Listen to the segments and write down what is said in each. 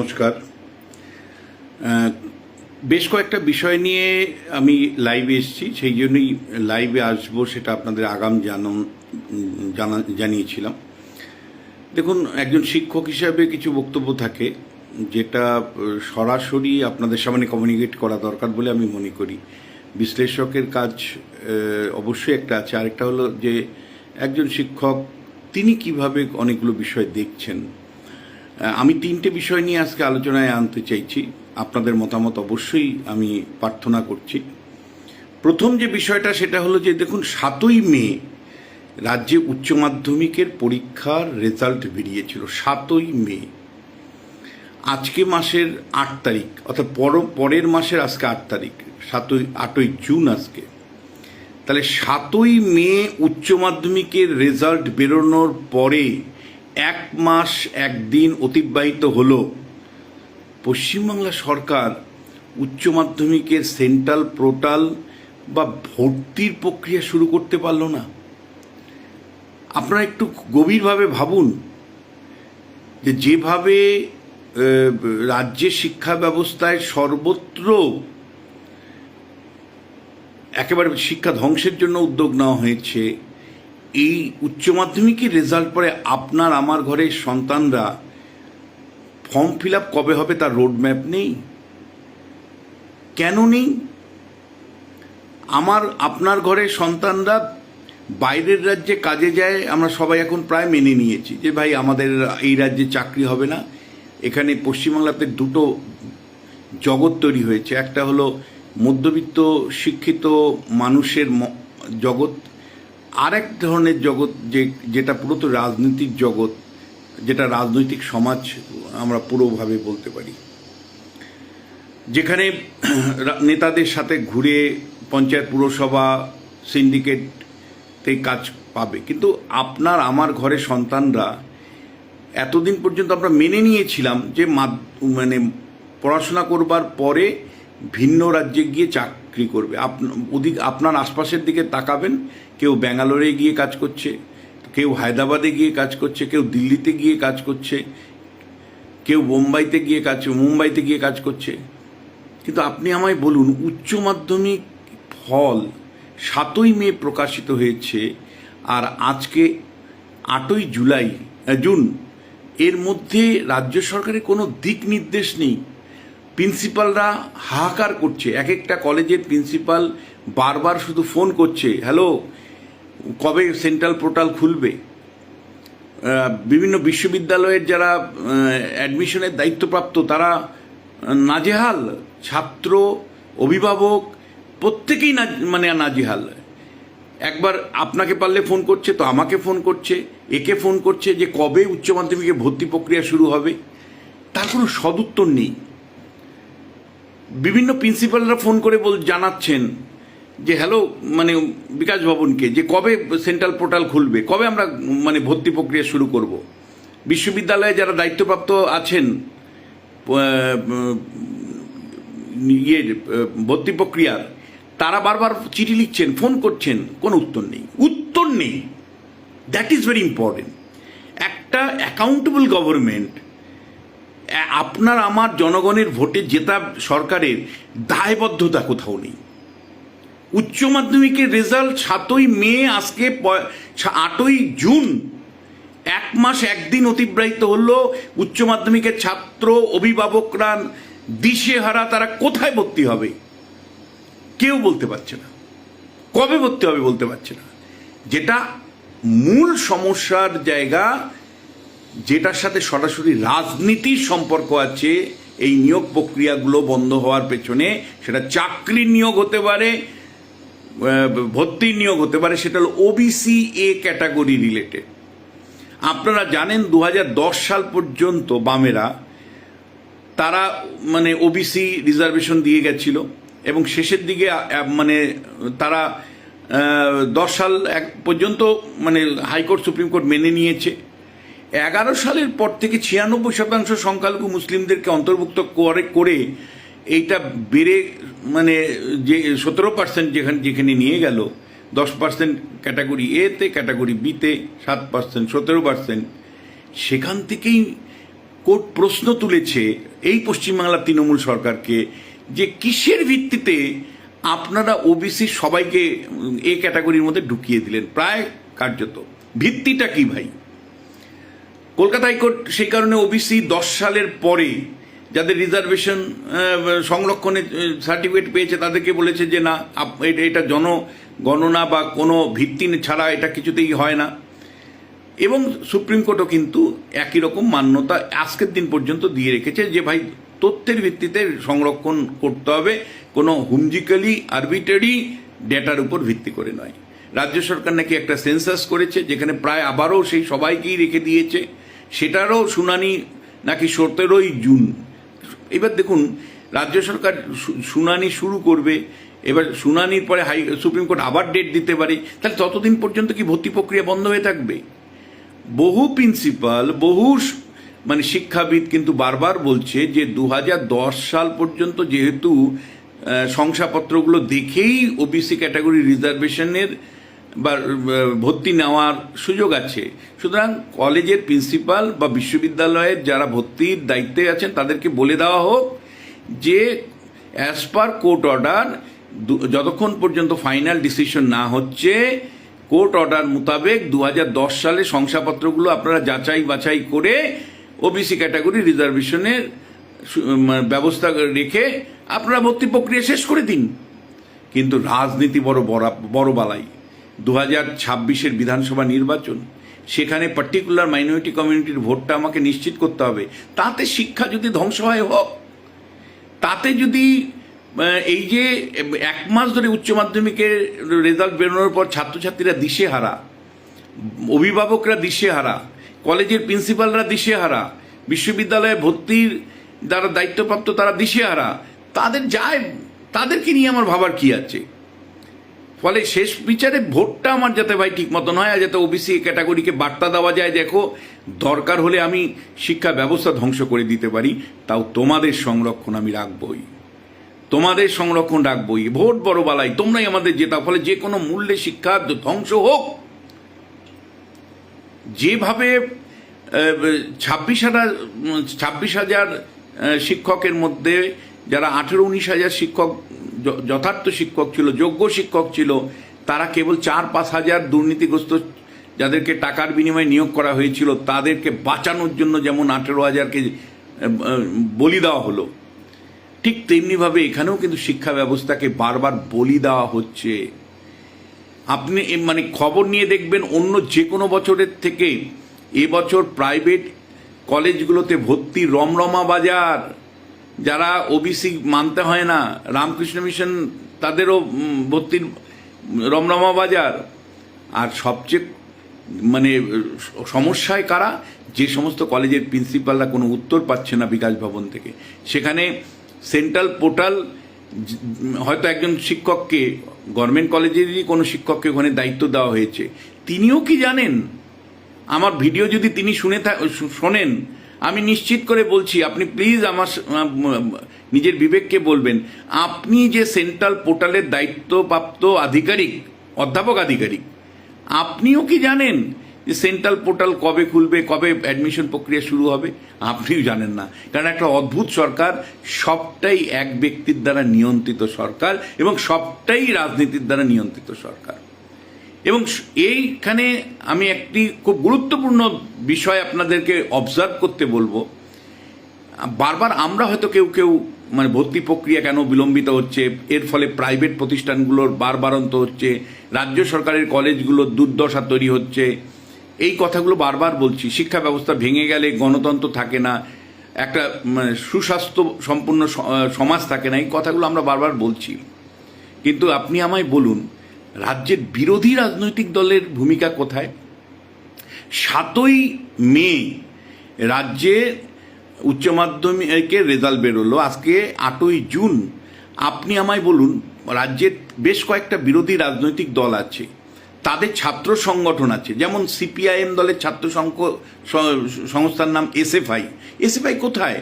নমস্কার। বেশ কয়েকটা বিষয় নিয়ে আমি লাইভে এসেছি, সেই জন্যই লাইভে আসব সেটা আপনাদের আগাম জানান জানা জানিয়েছিলাম। দেখুন, একজন শিক্ষক হিসাবে কিছু বক্তব্য থাকে, যেটা সরাসরি আপনাদের সামনে কমিউনিকেট করা দরকার বলে আমি মনে করি। বিশ্লেষকের কাজ অবশ্যই একটা আছে। আরেকটা হলো যে, একজন শিক্ষক, তিনি কীভাবে অনেকগুলো বিষয় দেখছেন আমি তিনটে বিষয় নিয়ে আজকে আলোচনায় আনতে চাইছি। আপনাদের মতামত অবশ্যই আমি প্রার্থনা করছি। প্রথম যে বিষয়টা, সেটা হলো যে দেখুন, সাতই মে রাজ্যে উচ্চ মাধ্যমিকের পরীক্ষার রেজাল্ট বেরিয়েছিল। সাতই মে। আজকে মাসের আট তারিখ, অর্থাৎ পর, পরের মাসের আজকে আট তারিখ, সাতই, আটই জুন আজকে। তাহলে সাতই মে উচ্চ মাধ্যমিকের রেজাল্ট বেরোনোর পরে এক মাস একদিন অতিবাহিত হলো। পশ্চিমবাংলা সরকার উচ্চ মাধ্যমিকের সেন্ট্রাল পোর্টাল বা ভর্তির প্রক্রিয়া শুরু করতে পারল না। আপনারা একটু গভীরভাবে ভাবুন যে যেভাবে রাজ্যের শিক্ষা ব্যবস্থায় সর্বত্র একেবারে শিক্ষা ধ্বংসের জন্য উদ্যোগ নেওয়া হয়েছে এই উচ্চ মাধ্যমিকের রেজাল্ট পরে আপনার, আমার ঘরের সন্তানরা ফর্ম ফিল আপ কবে হবে তার রোড ম্যাপ নেই। কেন নেই? আমার, আপনার ঘরের সন্তানরা বাইরের রাজ্যে কাজে যায়, আমরা সবাই এখন প্রায় মেনে নিয়েছি যে ভাই আমাদের এই রাজ্যে চাকরি হবে না। এখানে পশ্চিমবাংলাতে দুটো জগৎ তৈরি হয়েছে। একটা হলো মধ্যবিত্ত শিক্ষিত মানুষের জগৎ আর এক ধরনের জগৎ যে, যেটা পুরোতো রাজনৈতিক জগৎ, যেটা রাজনৈতিক সমাজ আমরা পুরোভাবে বলতে পারি। যেখানে নেতাদের সাথে ঘুরে পঞ্চায়েত পুরসভা, সিন্ডিকেটে কাজ পাবে। কিন্তু আপনার, আমার ঘরের সন্তানরা এতদিন পর্যন্ত আমরা মেনে নিয়েছিলাম যে মানে পড়াশোনা করবার পরে ভিন্ন রাজ্যে গিয়ে চাকরি করবে। আপ- ওদিক, আপনার আশপাশের দিকে তাকাবেন, কেউ ব্যাঙ্গালোরে গিয়ে কাজ করছে, কেউ হায়দ্রাবাদে গিয়ে কাজ করছে, কেউ দিল্লিতে গিয়ে কাজ করছে, কেউ বোম্বাইতে গিয়ে কাজ, মুম্বাইতে গিয়ে কাজ করছে। কিন্তু আপনি আমায় বলুন, উচ্চ মাধ্যমিক ফল সাতই মে প্রকাশিত হয়েছে আর আজকে আটই জুলাই জুন, এর মধ্যে রাজ্য সরকারের কোনো দিক নির্দেশ নেই। প্রিন্সিপালরা হাহাকার করছে। এক একটা কলেজের প্রিন্সিপাল বারবার শুধু ফোন করছে, হ্যালো, কবে সেন্ট্রাল পোর্টাল খুলবে? বিভিন্ন বিশ্ববিদ্যালয়ের যারা অ্যাডমিশনের দায়িত্বপ্রাপ্ত, তারা নাজেহাল। ছাত্র, অভিভাবক, প্রত্যেকেই না মানে নাজেহাল। একবার আপনাকে পারলে ফোন করছে, তো আমাকে ফোন করছে, একে ফোন করছে যে কবে উচ্চ মাধ্যমিকে ভর্তি প্রক্রিয়া শুরু হবে। তার কোনো সদুত্তর নেই। বিভিন্ন প্রিন্সিপালরা ফোন করে বল জানাচ্ছেন যে, হ্যালো মানে বিকাশ ভবনকে, যে কবে সেন্ট্রাল পোর্টাল খুলবে, কবে আমরা মানে ভর্তি প্রক্রিয়া শুরু করব? বিশ্ববিদ্যালয়ে যারা দায়িত্বপ্রাপ্ত আছেন ইয়ে ভর্তি প্রক্রিয়ার, তারা বারবার চিঠি লিখছেন, ফোন করছেন, কোনো উত্তর নেই। উত্তর নেই। দ্যাট ইজ ভেরি ইম্পর্টেন্ট একটা অ্যাকাউন্টেবল গভর্নমেন্ট আপনার, আমার জনগণের ভোটে জেতা সরকারের দায়বদ্ধতা কোথাও নেই। উচ্চ মাধ্যমিকের রেজাল্ট সাতই মে আজকে আটই জুন, এক মাস একদিন অতিবাহিত হলো। উচ্চ মাধ্যমিকের ছাত্র অভিভাবকরা দিশেহারা তারা কোথায় ভর্তি হবে? কেউ বলতে পারছে না। কবে ভর্তি হবে বলতে পারছে না। যেটা মূল সমস্যার জায়গা যেটার সাথে সরাসরি রাজনীতির সম্পর্ক আছে, এই নিয়োগ প্রক্রিয়াগুলো বন্ধ হওয়ার পেছনে সেটা চাকরির নিয়োগ হতে পারে ভর্তির নিয়োগ হতে পারে, সেটা হলো ওবিসি এ ক্যাটাগরি রিলেটেড আপনারা জানেন দু হাজার দশ সাল পর্যন্ত বামেরা, তারা মানে ওবিসি রিজার্ভেশন দিয়ে গেছিল এবং শেষের দিকে মানে তারা দশ সাল এক পর্যন্ত মানে হাইকোর্ট, সুপ্রিম কোর্ট মেনে নিয়েছে। এগারো সালের পর থেকে ছিয়ানব্বই শতাংশ সংখ্যালঘু মুসলিমদেরকে অন্তর্ভুক্ত করে করে এইটা বেড়ে মানে যে সতেরো পার্সেন্ট যেখানে যেখানে নিয়ে গেল, দশ পার্সেন্ট ক্যাটাগরি এতে ক্যাটাগরি বিতে সাত পার্সেন্ট সতেরো পার্সেন্ট সেখান থেকেই কোর্ট প্রশ্ন তুলেছে এই পশ্চিমবাংলার তৃণমূল সরকারকে যে কিসের ভিত্তিতে আপনারা ওবিসি সবাইকে এ ক্যাটাগরির মধ্যে ঢুকিয়ে দিলেন? প্রায় কার্যত। ভিত্তিটা কি ভাই? কলকাতা হাইকোর্ট সেই কারণে ওবিসি দশ সালের পরে যাদের রিজার্ভেশন সংরক্ষণে সার্টিফিকেট পেয়েছে তাদেরকে বলেছে যে না এটা- এটা জন বা কোনো ভিত্তি ছাড়া এটা কিছুতেই হয় না। এবং সুপ্রিম কোর্টও কিন্তু একই রকম মান্যতা আজকের দিন পর্যন্ত দিয়ে রেখেছে যে ভাই, তথ্যের ভিত্তিতে সংরক্ষণ করতে হবে, কোনো হুমজিক্যালি আরবিটারি ডেটার উপর ভিত্তি করে নয়। রাজ্য সরকার নাকি একটা সেন্সাস করেছে, যেখানে প্রায় আবারও সেই সবাইকেই রেখে দিয়েছে। সেটারও শুনানি নাকি সতেরোই জুন। এবার দেখুন, রাজ্য সরকার শুনানি শুরু করবে, এবার শুনানির পরে হাই, সুপ্রিম কোর্ট আবার ডেট দিতে পারে, তাহলে ততদিন পর্যন্ত কি ভর্তি প্রক্রিয়া বন্ধ হয়ে থাকবে? বহু প্রিন্সিপাল, বহু মানে শিক্ষাবিদ কিন্তু বারবার বলছে যে দু হাজার দশ সাল পর্যন্ত যেহেতু শংসাপত্রগুলো দেখেই ওবিসি ক্যাটাগরি রিজার্ভেশনের বা ভর্তি নেওয়ার সুযোগ আছে। সুতরাং কলেজের প্রিন্সিপাল বা বিশ্ববিদ্যালয়ের যারা ভর্তির দায়িত্বে আছেন, তাদেরকে বলে দেওয়া হোক যে অ্যাজ পার কোর্ট অর্ডার যতক্ষণ পর্যন্ত ফাইনাল ডিসিশন না হচ্ছে কোর্ট অর্ডার মোতাবেক দু হাজার দশ সালে শংসাপত্রগুলো আপনারা যাচাই বাছাই করে ওবিসি ক্যাটাগরি রিজার্ভেশনের ব্যবস্থা রেখে আপনারা ভর্তি প্রক্রিয়া শেষ করে দিন। কিন্তু রাজনীতি বড় বড়- বড় বালাই। দু হাজার ছাব্বিশের বিধানসভা নির্বাচন, সেখানে পার্টিকুলার মাইনরিটি কমিউনিটির ভোটটা আমাকে নিশ্চিত করতে হবে। তাতে শিক্ষা যদি ধ্বংস হয়, হোক। তাতে যদি এই যে, এক মাস ধরে উচ্চ মাধ্যমিকের রেজাল্ট বেরোনোর পর ছাত্রছাত্রীরা দিশেহারা অভিভাবকরা দিশেহারা কলেজের প্রিন্সিপালরা দিশেহারা বিশ্ববিদ্যালয়ে ভর্তির যারা দায়িত্বপ্রাপ্ত তারা দিশেহারা তাদের যায়, তাদেরকে নিয়ে আমার ভাবার কি আছে? ফলে শেষ বিচারে ভোটটা আমার যাতে ভাই ঠিক মতন হয় আর যাতে ওবিসি ক্যাটাগরিকে বার্তা দেওয়া যায়, দেখো, দরকার হলে আমি শিক্ষা ব্যবস্থা ধ্বংস করে দিতে পারি, তাও তোমাদের সংরক্ষণ আমি রাখবই। তোমাদের সংরক্ষণ রাখবই। ভোট বড় বালাই, তোমরাই আমাদের জেতা, ফলে যে কোনো মূল্যে শিক্ষা ধ্বংস হোক। যেভাবে ছাব্বিশ হাজার ছাব্বিশ হাজার শিক্ষকের মধ্যে, যারা আঠেরো, উনিশ হাজার শিক্ষক যথার্থ শিক্ষক ছিল, যোগ্য শিক্ষক ছিল, তারা কেবল চার পাঁচ হাজার দুর্নীতিগ্রস্ত যাদেরকে টাকার বিনিময়ে নিয়োগ করা হয়েছিল, তাদেরকে বাঁচানোর জন্য যেমন আঠেরো হাজারকে বলি দেওয়া হলো, ঠিক তেমনিভাবে এখানেও কিন্তু শিক্ষা ব্যবস্থাকে বারবার বলি দেওয়া হচ্ছে। আপনি মানে খবর নিয়ে দেখবেন অন্য যে কোনো বছরের থেকে এবছর প্রাইভেট কলেজগুলোতে ভর্তি রমরমা বাজার যারা ওবিসি মানতে হয় না, রামকৃষ্ণ মিশন তাদেরও ভর্তির রমরমা বাজার। আর সবচেয়ে মানে সমস্যায় কারা? যে সমস্ত কলেজের প্রিন্সিপালরা কোনো উত্তর পাচ্ছে না বিকাশ ভবন থেকে। সেখানে সেন্ট্রাল পোর্টাল হয়তো একজন শিক্ষককে, গভর্নমেন্ট কলেজেরই কোনো শিক্ষককে ওখানে দায়িত্ব দেওয়া হয়েছে। তিনিও কি জানেন? আমার ভিডিও যদি তিনি শুনে শোনেন আমি নিশ্চিত করে বলছি, আপনি প্লিজ আমার নিজের বিবেককে বলবেন। আপনি যে সেন্ট্রাল পোর্টালের দায়িত্বপ্রাপ্ত আধিকারিক, অধ্যাপক আধিকারিক, আপনিও কি জানেন যে সেন্ট্রাল পোর্টাল কবে খুলবে, কবে অ্যাডমিশন প্রক্রিয়া শুরু হবে? আপনিও জানেন না। কারণ একটা অদ্ভুত সরকার সবটাই এক ব্যক্তির দ্বারা নিয়ন্ত্রিত সরকার এবং সবটাই রাজনীতির দ্বারা নিয়ন্ত্রিত সরকার। এবং এইখানে আমি একটি খুব গুরুত্বপূর্ণ বিষয় আপনাদেরকে অবজার্ভ করতে বলব। বারবার আমরা হয়তো কেউ কেউ মানে ভর্তি প্রক্রিয়া কেন বিলম্বিত হচ্ছে, এর ফলে প্রাইভেট প্রতিষ্ঠানগুলোর বারবারন্ত হচ্ছে, রাজ্য সরকারের কলেজগুলোর দুর্দশা তৈরি হচ্ছে। এই কথাগুলো বারবার বলছি, শিক্ষা ব্যবস্থা ভেঙে গেলে গণতন্ত্র থাকে না, একটা মানে সুস্বাস্থ্য সম্পূর্ণ সমাজ থাকে না, এই কথাগুলো আমরা বারবার বলছি। কিন্তু আপনি আমায় বলুন রাজ্যের বিরোধী রাজনৈতিক দলের ভূমিকা কোথায়? সাতই মে রাজ্যে উচ্চ মাধ্যমিকের রেজাল্ট বেরোলো। আজকে আটই জুন। আপনি আমায় বলুন, রাজ্যের বেশ কয়েকটা বিরোধী রাজনৈতিক দল আছে। তাদের ছাত্র সংগঠন আছে। যেমন সিপিআইএম দলের ছাত্র সংস্থার নাম এসএফআই। এসএফআই কোথায়?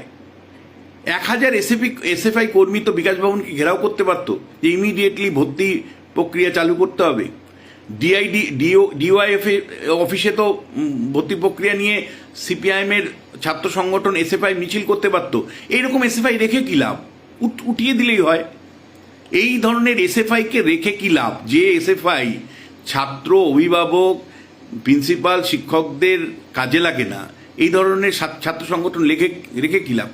এক হাজার এসএফি এসএফআই কর্মী তো বিকাশ ভবনকে ঘেরাও করতে পারতো। যে ইমিডিয়েটলি ভর্তি প্রক্রিয়া চালু করতে হবে। ডিআইডি ডিও ডিওয়াইএফ অফিসে তো ভর্তি প্রক্রিয়া নিয়ে সিপিআইএমের ছাত্র সংগঠন এসএফআই মিছিল করতে পারত। এইরকম এসএফআই রেখে কি লাভ? উঠ- উঠিয়ে দিলেই হয়। এই ধরনের এসএফআইকে রেখে কি লাভ? যে এসএফআই ছাত্র, অভিভাবক, প্রিন্সিপাল, শিক্ষকদের কাজে লাগে না। এই ধরনের ছাত্র সংগঠন রেখে রেখে কি লাভ?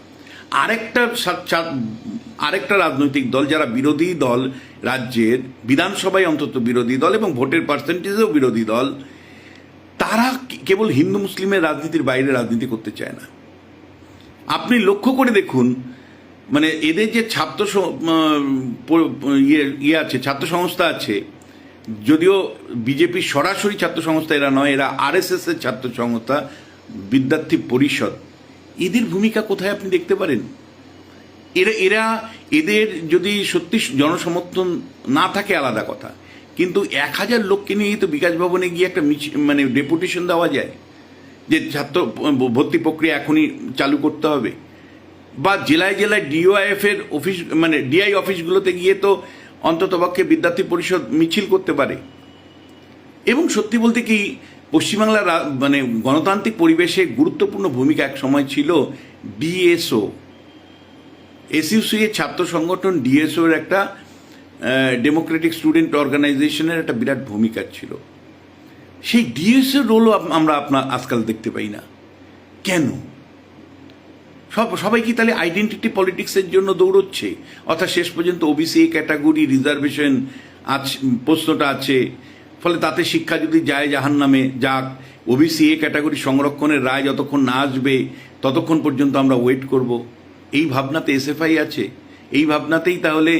আরেকটা আরেকটা রাজনৈতিক দল যারা বিরোধী দল রাজ্যের বিধানসভায় অন্তত বিরোধী দল এবং ভোটের পার্সেন্টেজেও বিরোধী দল, তারা কেবল হিন্দু মুসলিমের রাজনীতির বাইরে রাজনীতি করতে চায় না। আপনি লক্ষ্য করে দেখুন মানে এদের যে ছাত্র ইয়ে ইয়ে আছে, ছাত্র সংস্থা আছে, যদিও বিজেপির সরাসরি ছাত্র সংস্থা এরা নয়, এরা আরএসএস এর ছাত্র সংস্থা বিদ্যার্থী পরিষদ। এদের ভূমিকা কোথায় আপনি দেখতে পারেন? এরা এরা এদের যদি সত্যি জনসমর্থন না থাকে আলাদা কথা। কিন্তু এক হাজার লোককে নিয়েই তো বিকাশ ভবনে গিয়ে একটা মানে ডেপুটেশন দেওয়া যায় যে ছাত্র ভর্তি প্রক্রিয়া এখনই চালু করতে হবে। বা জেলায় জেলায় ডিওআইএফ এর অফিস মানে ডিআই অফিসগুলোতে গিয়ে তো অন্ততপক্ষে বিদ্যার্থী পরিষদ মিছিল করতে পারে। এবং সত্যি বলতে কি পশ্চিমবাংলার মানে গণতান্ত্রিক পরিবেশে গুরুত্বপূর্ণ ভূমিকা এক সময় ছিল ডিএসও এসইউসি এর ছাত্র সংগঠন ডিএসও এর একটা ডেমোক্রেটিক স্টুডেন্ট অর্গানাইজেশনের একটা বিরাট ভূমিকা ছিল। সেই ডিএসও রোলও আমরা আপনার আজকাল দেখতে পাই না। কেন? সব, সবাই কি তাহলে আইডেন্টিটি পলিটিক্সের জন্য দৌড়চ্ছে? অর্থাৎ শেষ পর্যন্ত ওবিসি ক্যাটাগরি রিজার্ভেশন আছে, প্রশ্নটা আছে ফলে তাতে শিক্ষা যদি যায় জাহান নামে যাক ওবিসি এ ক্যাটাগরি সংরক্ষণের রায় যতক্ষণ না আসবে, ততক্ষণ পর্যন্ত আমরা ওয়েট করব। এই ভাবনাতে এসএফআই আছে। এই ভাবনাতেই তাহলে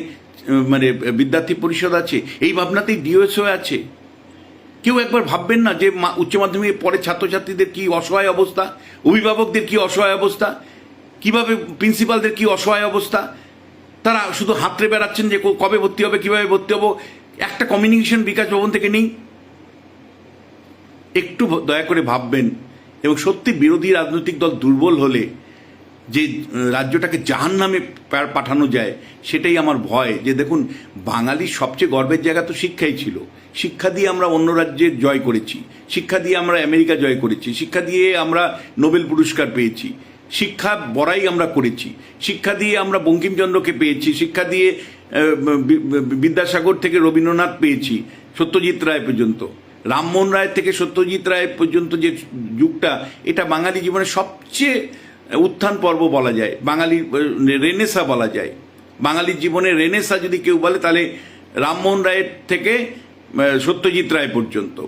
মানে বিদ্যার্থী পরিষদ আছে। এই ভাবনাতেই ডিওএসও আছে। কেউ একবার ভাববেন না যে উচ্চ মাধ্যমিকের পরে ছাত্রছাত্রীদের কি অসহায় অবস্থা? অভিভাবকদের কি অসহায় অবস্থা? কীভাবে প্রিন্সিপালদের কি অসহায় অবস্থা? তারা শুধু হাতড়ে বেড়াচ্ছেন যে কবে ভর্তি হবে, কীভাবে ভর্তি হব? একটা কমিউনিকেশন বিকাশ ভবন থেকে নেই। একটু দয়া করে ভাববেন এবং সত্যি বিরোধী রাজনৈতিক দল দুর্বল হলে যে রাজ্যটাকে জাহান নামে পাঠানো যায়, সেটাই আমার ভয়। যে দেখুন, বাঙালির সবচেয়ে গর্বের জায়গা তো শিক্ষাই ছিল। শিক্ষা দিয়ে আমরা অন্য রাজ্যে জয় করেছি। শিক্ষা দিয়ে আমরা আমেরিকা জয় করেছি। শিক্ষা দিয়ে আমরা নোবেল পুরস্কার পেয়েছি। শিক্ষা বড়াই আমরা করেছি। শিক্ষা দিয়ে আমরা বঙ্কিমচন্দ্রকে পেয়েছি। শিক্ষা দিয়ে বিদ্যাসাগর থেকে রবীন্দ্রনাথ পেয়েছি, সত্যজিৎ রায় পর্যন্ত। রামমোহন রায় থেকে সত্যজিৎ রায় পর্যন্ত যে যুগটা, এটা বাঙালি জীবনের সবচেয়ে উত্থান পর্ব বলা যায়। বাঙালি রেনেসা বলা যায়। বাঙালির জীবনে রেনেসা যদি কেউ বলে, তাহলে রামমোহন রায়ের থেকে সত্যজিৎ রায় পর্যন্ত।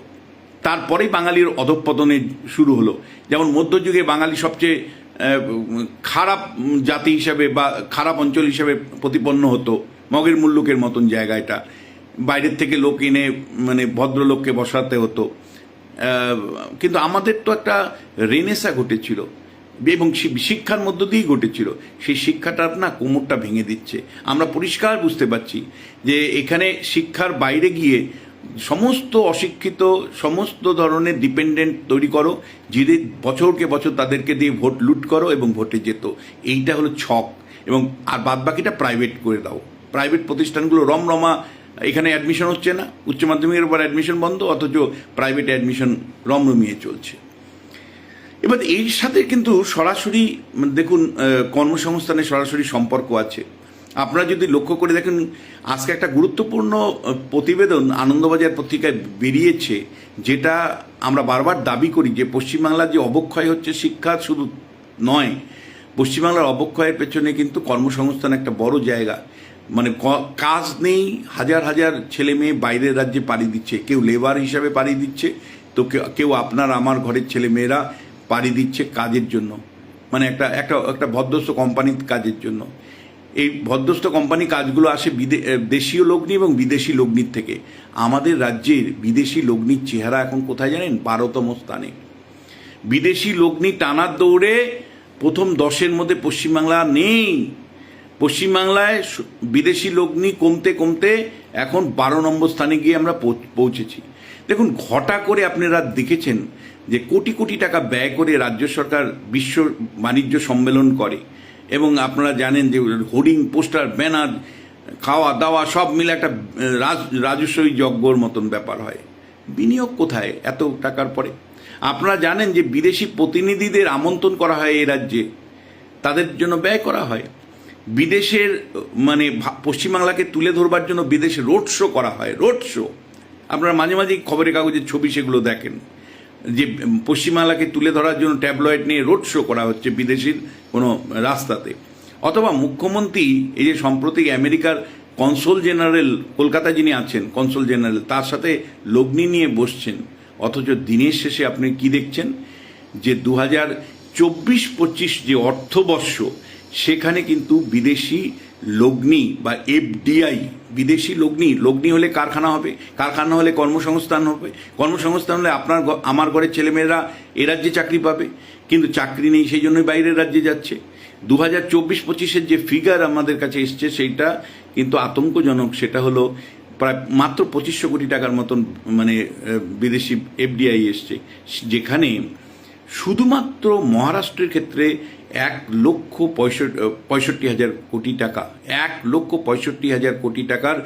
তারপরেই বাঙালির অধঃপতনের শুরু হলো। যেমন মধ্যযুগে বাঙালি সবচেয়ে খারাপ জাতি হিসাবে বা খারাপ অঞ্চল হিসাবে প্রতিপন্ন হতো। মগের মুল্লুকের মতন জায়গা এটা বাইরের থেকে লোক এনে মানে ভদ্রলোককে বসাতে হতো। কিন্তু আমাদের তো একটা রেনেসা ঘটেছিল। এবং শিক্ষার মধ্য দিয়েই ঘটেছিল। সেই শিক্ষাটার না কোমরটা ভেঙে দিচ্ছে। আমরা পরিষ্কার বুঝতে পারছি যে এখানে শিক্ষার বাইরে গিয়ে সমস্ত অশিক্ষিত, সমস্ত ধরনের ডিপেন্ডেন্ট তৈরি করো যে বছরকে বছর তাদেরকে দিয়ে ভোট লুট করো এবং ভোটে যেত। এইটা হলো ছক। এবং আর বাদ বাকিটা প্রাইভেট করে দাও। প্রাইভেট প্রতিষ্ঠানগুলো রমরমা, এখানে অ্যাডমিশন হচ্ছে না। উচ্চ মাধ্যমিকের উপর অ্যাডমিশন বন্ধ, অথচ প্রাইভেট অ্যাডমিশন রমরমিয়ে চলছে। এবার এর সাথে কিন্তু সরাসরি, দেখুন কর্মসংস্থানের সরাসরি সম্পর্ক আছে। আপনারা যদি লক্ষ্য করে দেখেন, আজকে একটা গুরুত্বপূর্ণ প্রতিবেদন আনন্দবাজার পত্রিকায় বেরিয়েছে, যেটা আমরা বারবার দাবি করি যে পশ্চিমবাংলার যে অবক্ষয় হচ্ছে শিক্ষা শুধু নয়, পশ্চিমবাংলার অবক্ষয়ের পেছনে কিন্তু কর্মসংস্থান একটা বড় জায়গা। মানে কাজ নেই, হাজার হাজার ছেলে মেয়ে বাইরের রাজ্যে পাড়ি দিচ্ছে, কেউ লেবার হিসাবে পাড়ি দিচ্ছে, তো কেউ- কেউ আপনার, আমার ঘরের ছেলে মেয়েরা পাড়ি দিচ্ছে কাজের জন্য। মানে একটা একটা একটা ভদ্রস্থ কোম্পানির কাজের জন্য। এই ভদ্রস্থ কোম্পানি কাজগুলো আসে বিদে দেশীয় লগ্নি এবং বিদেশি লগ্নির থেকে। আমাদের রাজ্যের বিদেশি লগ্নির চেহারা এখন কোথায় জানেন? বারোতম স্থানে। বিদেশি লগ্নি টানার দৌড়ে প্রথম দশের মধ্যে পশ্চিমবাংলা নেই। পশ্চিমবাংলায় বিদেশি লগ্নি কমতে কমতে এখন বারো নম্বর স্থানে গিয়ে আমরা পৌঁছ- পৌঁছেছি। দেখুন, ঘটা করে আপনারা দেখেছেন যে কোটি কোটি টাকা ব্যয় করে রাজ্য সরকার বিশ্ব বাণিজ্য সম্মেলন করে এবং আপনারা জানেন যে হোর্ডিং, পোস্টার, ব্যানার, খাওয়া দাওয়া সব মিলে একটা রাজস্বই যজ্ঞর মতন ব্যাপার হয়। বিনিয়োগ কোথায় এত টাকার পরে? আপনারা জানেন যে বিদেশি প্রতিনিধিদের আমন্ত্রণ করা হয় এই রাজ্যে। তাদের জন্য ব্যয় করা হয়। বিদেশের মানে পশ্চিমবাংলাকে তুলে ধরবার জন্য বিদেশে রোড শো করা হয় রোড শো আপনারা মাঝে মাঝেই খবরের কাগজের ছবি সেগুলো দেখেন। যে পশ্চিমবাংলাকে তুলে ধরার জন্য ট্যাবলয়েড নিয়ে রোড শো করা হচ্ছে বিদেশির কোনো রাস্তাতে। অথবা মুখ্যমন্ত্রী, এই যে সম্প্রতি আমেরিকার কনসোল জেনারেল কলকাতা যিনি আছেন কনসোল জেনারেল তার সাথে লগ্নি নিয়ে বসছেন। অথচ দিনের শেষে আপনি কি দেখছেন? যে দু হাজার চব্বিশ পঁচিশ যে অর্থবর্ষ সেখানে কিন্তু বিদেশি লগ্নি বা এফডিআই, বিদেশি লগ্নি লগ্নি হলে কারখানা হবে, কারখানা হলে কর্মসংস্থান হবে, কর্মসংস্থান হলে আপনার আমার ঘরের ছেলেমেয়েরা এ রাজ্যে চাকরি পাবে, কিন্তু চাকরি নেই, সেই জন্যই বাইরের রাজ্যে যাচ্ছে। দু হাজার চব্বিশ পঁচিশের যে ফিগার আমাদের কাছে এসছে, সেইটা কিন্তু আতঙ্কজনক, সেটা হলো প্রায় মাত্র পঁচিশশো কোটি টাকার মতন মানে বিদেশি এফডিআই এসছে। যেখানে শুধুমাত্র মহারাষ্ট্রের ক্ষেত্রে এক লক্ষ পঁয়ষট্টি পঁয়ষট্টি হাজার কোটি টাকা, এক লক্ষ পঁয়ষট্টি হাজার কোটি টাকার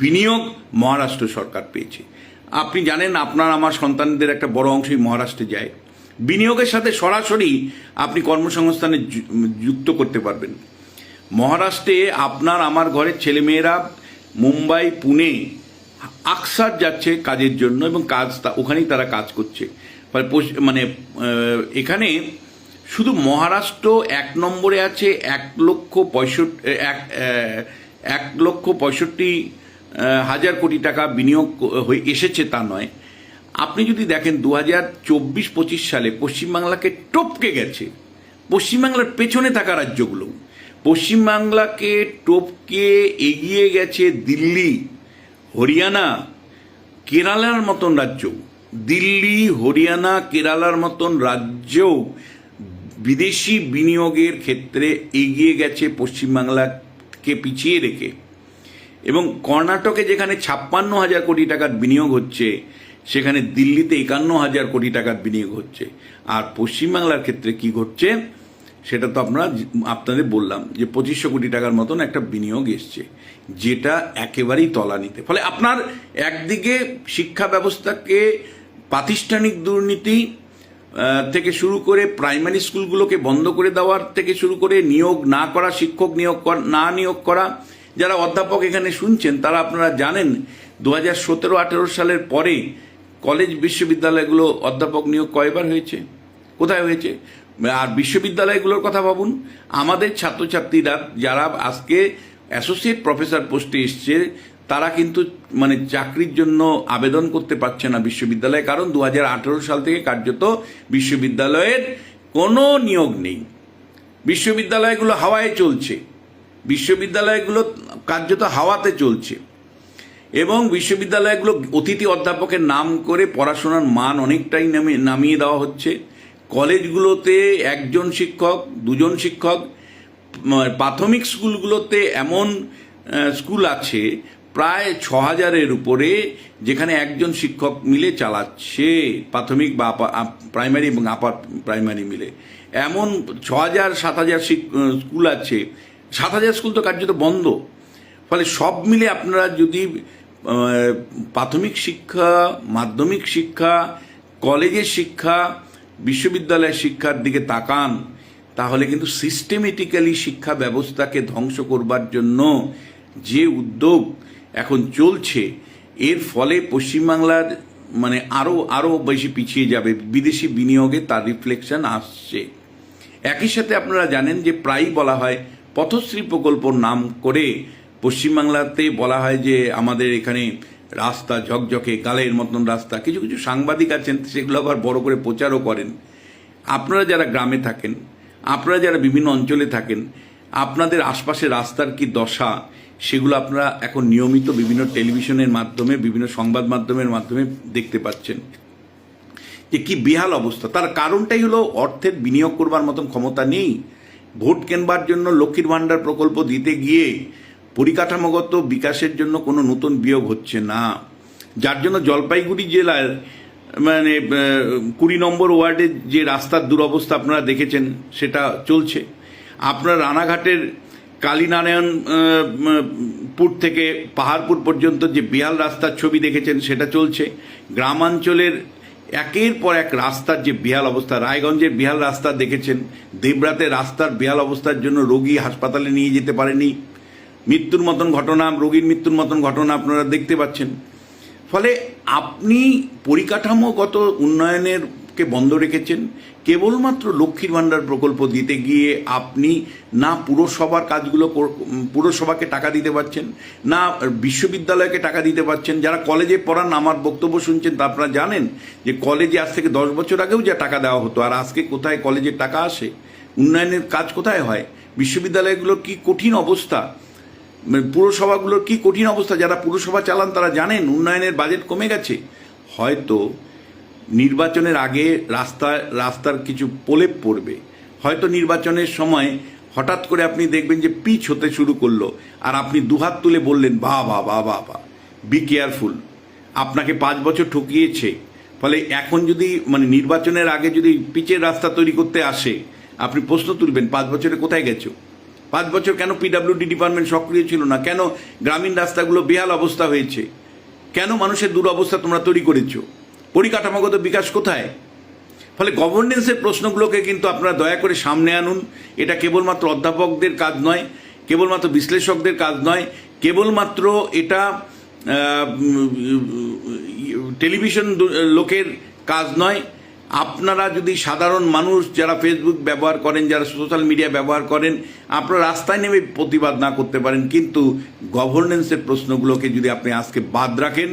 বিনিয়োগ মহারাষ্ট্র সরকার পেয়েছে। আপনি জানেন আপনার আমার সন্তানদের একটা বড় অংশই মহারাষ্ট্রে যায়। বিনিয়োগের সাথে সরাসরি আপনি কর্মসংস্থানে যুক্ত করতে পারবেন। মহারাষ্ট্রে আপনার আমার ঘরের ছেলেমেয়েরা মুম্বাই, পুনে, আকসার যাচ্ছে কাজের জন্য এবং কাজ ওখানেই তারা কাজ করছে। মানে এখানে শুধু মহারাষ্ট্র এক নম্বরে আছে এক লক্ষ পঁয়ষট্টি এক এক লক্ষ পঁয়ষট্টি হাজার কোটি টাকা বিনিয়োগ হয়ে এসেছে তা নয়। আপনি যদি দেখেন দু হাজার চব্বিশ পঁচিশ সালে পশ্চিমবাংলাকে টপকে গেছে। পশ্চিমবাংলার পেছনে থাকা রাজ্যগুলো। পশ্চিমবাংলাকে টপকে এগিয়ে গেছে দিল্লি, হরিয়ানা, কেরালার মতন রাজ্য। দিল্লি, হরিয়ানা, কেরালার মতন রাজ্যও বিদেশি বিনিয়োগের ক্ষেত্রে এগিয়ে গেছে পশ্চিমবাংলাকে পিছিয়ে রেখে। এবং কর্ণাটকে যেখানে ছাপ্পান্ন হাজার কোটি টাকার বিনিয়োগ হচ্ছে, সেখানে দিল্লিতে একান্ন হাজার কোটি টাকার বিনিয়োগ হচ্ছে। আর পশ্চিমবাংলার ক্ষেত্রে কি ঘটছে, সেটা তো আপনারা আপনাদের বললাম যে পঁচিশশো কোটি টাকার মতন একটা বিনিয়োগ এসছে, যেটা একেবারেই তলানিতে। ফলে আপনার একদিকে শিক্ষা ব্যবস্থাকে প্রাতিষ্ঠানিক দুর্নীতি থেকে শুরু করে প্রাইমারি স্কুলগুলোকে বন্ধ করে দেওয়ার থেকে শুরু করে নিয়োগ না করা, শিক্ষক নিয়োগ না নিয়োগ করা, যারা অধ্যাপক এখানে শুনছেন, তারা আপনারা জানেন দু হাজার সতেরো আঠেরো সালের পরে কলেজ বিশ্ববিদ্যালয়গুলো অধ্যাপক নিয়োগ কয়বার হয়েছে? কোথায় হয়েছে? আর বিশ্ববিদ্যালয়গুলোর কথা ভাবুন, আমাদের ছাত্রছাত্রীরা যারা আজকে অ্যাসোসিয়েট প্রফেসর পোস্টে এসছে তারা কিন্তু মানে চাকরির জন্য আবেদন করতে পারছে না বিশ্ববিদ্যালয়ে, কারণ দু হাজার আঠেরো সাল থেকে কার্যত বিশ্ববিদ্যালয়ের কোনো নিয়োগ নেই। বিশ্ববিদ্যালয়গুলো হাওয়ায় চলছে। বিশ্ববিদ্যালয়গুলো কার্যত হাওয়াতে চলছে। এবং বিশ্ববিদ্যালয়গুলো অতিথি অধ্যাপকের নাম করে পড়াশোনার মান অনেকটাই নামিয়ে নামিয়ে দেওয়া হচ্ছে। কলেজগুলোতে একজন শিক্ষক, দুজন শিক্ষক প্রাথমিক স্কুলগুলোতে এমন স্কুল আছে প্রায় ছ হাজারের উপরে যেখানে একজন শিক্ষক মিলে চালাচ্ছে, প্রাথমিক বা প্রাইমারি এবং আপার প্রাইমারি মিলে। এমন ছ হাজার সাত হাজার স্কুল আছে। সাত হাজার স্কুল তো কার্যত বন্ধ। ফলে সব মিলে আপনারা যদি প্রাথমিক শিক্ষা, মাধ্যমিক শিক্ষা, কলেজের শিক্ষা, বিশ্ববিদ্যালয়ের শিক্ষার দিকে তাকান, তাহলে কিন্তু সিস্টেমেটিক্যালি শিক্ষা ব্যবস্থাকে ধ্বংস করবার জন্য যে উদ্যোগ এখন চলছে। এর ফলে পশ্চিমবাংলার মানে আরও আরও বেশি পিছিয়ে যাবে। বিদেশি বিনিয়োগে তার রিফ্লেকশন আসছে। একই সাথে আপনারা জানেন যে প্রায়ই বলা হয় পথশ্রী প্রকল্প নাম করে পশ্চিমবাংলাতে বলা হয় যে আমাদের এখানে রাস্তা ঝকঝকে গালের মতন রাস্তা। কিছু কিছু সাংবাদিক আছেন, সেগুলো আবার বড় করে প্রচারও করেন। আপনারা যারা গ্রামে থাকেন, আপনারা যারা বিভিন্ন অঞ্চলে থাকেন আপনাদের আশপাশে রাস্তার কি দশা? সেগুলো আপনারা এখন নিয়মিত বিভিন্ন টেলিভিশনের মাধ্যমে, বিভিন্ন সংবাদ মাধ্যমের মাধ্যমে দেখতে পাচ্ছেন। যে কি বেহাল অবস্থা। তার কারণটাই হলো অর্থের বিনিয়োগ করবার মতন ক্ষমতা নেই। ভোট কেনবার জন্য লক্ষ্মীর ভাণ্ডার প্রকল্প দিতে গিয়ে পরিকাঠামোগত বিকাশের জন্য কোনো নতুন বিয়োগ হচ্ছে না। যার জন্য জলপাইগুড়ি জেলার মানে কুড়ি নম্বর ওয়ার্ডের যে রাস্তার দুরবস্থা আপনারা দেখেছেন, সেটা চলছে। আপনার রানাঘাটের কালীনারায়ণ আহ, থেকে পাহাড়পুর পর্যন্ত যে বিহাল রাস্তার ছবি দেখেছেন সেটা চলছে। গ্রামাঞ্চলের একের পর এক রাস্তার যে বিহাল অবস্থা রায়গঞ্জের বিহাল রাস্তা দেখেছেন দেবরাতে রাস্তার বিহাল অবস্থার জন্য রোগী হাসপাতালে নিয়ে যেতে পারেনি। মৃত্যুর মতন ঘটনা রোগীর মৃত্যুর মতন ঘটনা আপনারা দেখতে পাচ্ছেন। ফলে আপনি পরিকাঠামোগত উন্নয়নের কে বন্ধ রেখেছেন। কেবলমাত্র লক্ষ্মীর ভাণ্ডার প্রকল্প দিতে গিয়ে আপনি না পুরসভার কাজগুলো পুরসভাকে টাকা দিতে পারছেন, না বিশ্ববিদ্যালয়কে টাকা দিতে পারছেন, যারা কলেজে পড়ান আমার বক্তব্য শুনছেন, তা আপনারা জানেন যে কলেজে আজ থেকে দশ বছর আগেও যা টাকা দেওয়া হতো, আর আজকে কোথায় কলেজের টাকা আসে, উন্নয়নের কাজ কোথায় হয় বিশ্ববিদ্যালয়গুলোর কি কঠিন অবস্থা মানে পুরসভাগুলোর কি কঠিন অবস্থা, যারা পুরসভা চালান তারা জানেন, উন্নয়নের বাজেট কমে গেছে, হয়তো নির্বাচনের আগে রাস্তা, রাস্তার কিছু প্রলেপ পড়বে। হয়তো নির্বাচনের সময় হঠাৎ করে আপনি দেখবেন যে পিচ হতে শুরু করল, আর আপনি দুহাত তুলে বললেন বা বা বা বা বা বি কেয়ারফুল আপনাকে পাঁচ বছর ঠকিয়েছে। ফলে এখন যদি মানে নির্বাচনের আগে যদি পিচের রাস্তা তৈরি করতে আসে, আপনি প্রশ্ন তুলবেন, পাঁচ বছরে কোথায় গেছো? পাঁচ বছর কেন পিডাব্লিউডি ডিপার্টমেন্ট সক্রিয় ছিল না? কেন গ্রামীণ রাস্তাগুলো বেহাল অবস্থা হয়েছে? কেন মানুষের দুরবস্থা তোমরা তৈরি করেছ? পরিকাঠামোগত বিকাশ কোথায়? ফলে গভর্নেন্সের প্রশ্নগুলোকে কিন্তু আপনারা দয়া করে সামনে আনুন। এটা কেবলমাত্র অধ্যাপকদের কাজ নয়, কেবলমাত্র বিশ্লেষকদের কাজ নয়, কেবলমাত্র এটা টেলিভিশন লোকের কাজ নয়। আপনারা যদি সাধারণ মানুষ যারা ফেসবুক ব্যবহার করেন, যারা সোশ্যাল মিডিয়া ব্যবহার করেন, আপনারা রাস্তায় নেমে প্রতিবাদ না করতে পারেন। কিন্তু গভর্নেন্সের প্রশ্নগুলোকে যদি আপনি আজকে বাদ রাখেন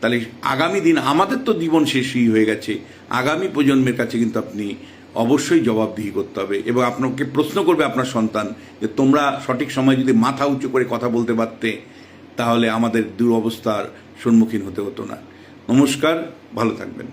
তাহলে আগামী দিন আমাদের তো জীবন শেষই হয়ে গেছে। আগামী প্রজন্মের কাছে কিন্তু আপনি অবশ্যই জবাবদিহি করতে হবে এবং আপনাকে প্রশ্ন করবে আপনার সন্তান যে তোমরা সঠিক সময় যদি মাথা উঁচু করে কথা বলতে পারতে, তাহলে আমাদের দুরবস্থার সম্মুখীন হতে হতো না। নমস্কার, ভালো থাকবেন।